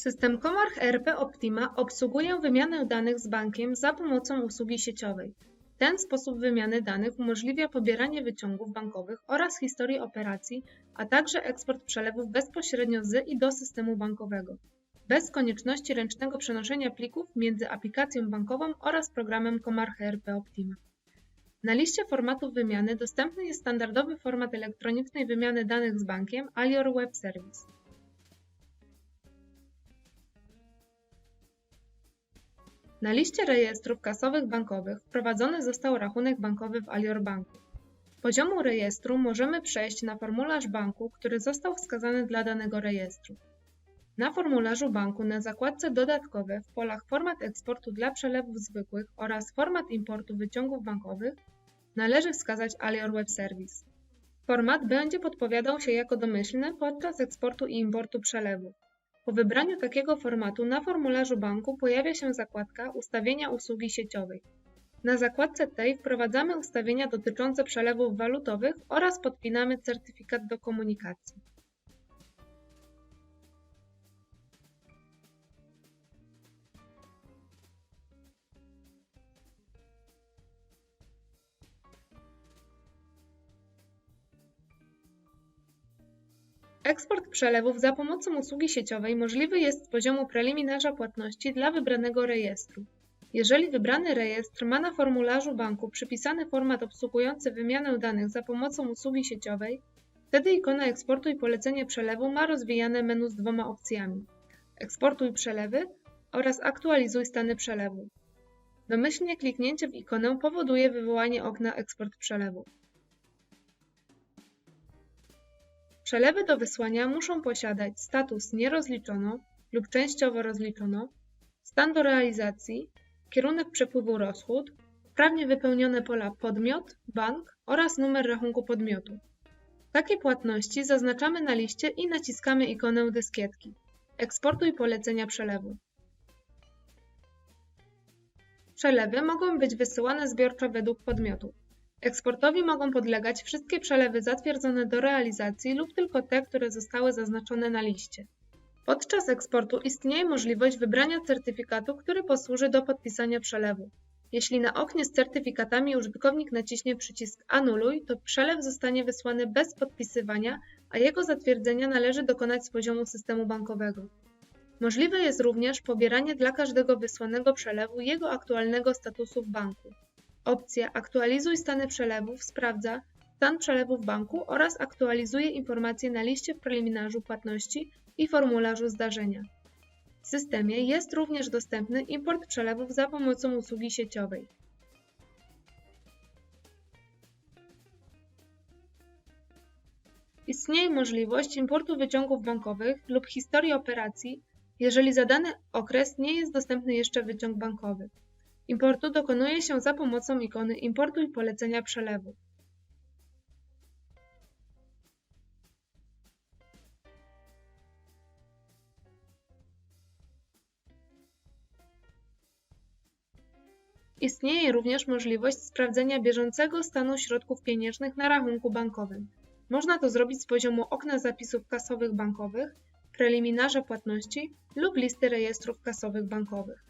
System Comarch ERP Optima obsługuje wymianę danych z bankiem za pomocą usługi sieciowej. Ten sposób wymiany danych umożliwia pobieranie wyciągów bankowych oraz historii operacji, a także eksport przelewów bezpośrednio z i do systemu bankowego, bez konieczności ręcznego przenoszenia plików między aplikacją bankową oraz programem Comarch ERP Optima. Na liście formatów wymiany dostępny jest standardowy format elektronicznej wymiany danych z bankiem Alior Web Service. Na liście rejestrów kasowych bankowych wprowadzony został rachunek bankowy w Alior Banku. Poziomu rejestru możemy przejść na formularz banku, który został wskazany dla danego rejestru. Na formularzu banku na zakładce Dodatkowe w polach Format eksportu dla przelewów zwykłych oraz Format importu wyciągów bankowych należy wskazać Alior Web Service. Format będzie podpowiadał się jako domyślny podczas eksportu i importu przelewu. Po wybraniu takiego formatu na formularzu banku pojawia się zakładka Ustawienia usługi sieciowej. Na zakładce tej wprowadzamy ustawienia dotyczące przelewów walutowych oraz podpinamy certyfikat do komunikacji. Eksport przelewów za pomocą usługi sieciowej możliwy jest z poziomu preliminarza płatności dla wybranego rejestru. Jeżeli wybrany rejestr ma na formularzu banku przypisany format obsługujący wymianę danych za pomocą usługi sieciowej, wtedy ikona eksportu i polecenie przelewu ma rozwijane menu z dwoma opcjami: eksportuj przelewy oraz aktualizuj stany przelewu. Domyślnie kliknięcie w ikonę powoduje wywołanie okna eksport przelewu. Przelewy do wysłania muszą posiadać status nie rozliczono lub częściowo rozliczono, stan do realizacji, kierunek przepływu rozchód, prawnie wypełnione pola podmiot, bank oraz numer rachunku podmiotu. Takie płatności zaznaczamy na liście i naciskamy ikonę dyskietki. Eksportuj polecenia przelewu. Przelewy mogą być wysyłane zbiorczo według podmiotu. Eksportowi mogą podlegać wszystkie przelewy zatwierdzone do realizacji lub tylko te, które zostały zaznaczone na liście. Podczas eksportu istnieje możliwość wybrania certyfikatu, który posłuży do podpisania przelewu. Jeśli na oknie z certyfikatami użytkownik naciśnie przycisk Anuluj, to przelew zostanie wysłany bez podpisywania, a jego zatwierdzenia należy dokonać z poziomu systemu bankowego. Możliwe jest również pobieranie dla każdego wysłanego przelewu jego aktualnego statusu w banku. Opcja Aktualizuj stany przelewów sprawdza stan przelewu w banku oraz aktualizuje informacje na liście w preliminarzu płatności i formularzu zdarzenia. W systemie jest również dostępny import przelewów za pomocą usługi sieciowej. Istnieje możliwość importu wyciągów bankowych lub historii operacji, jeżeli za dany okres nie jest dostępny jeszcze wyciąg bankowy. Importu dokonuje się za pomocą ikony Importuj polecenia przelewu. Istnieje również możliwość sprawdzenia bieżącego stanu środków pieniężnych na rachunku bankowym. Można to zrobić z poziomu okna zapisów kasowych bankowych, preliminarza płatności lub listy rejestrów kasowych bankowych.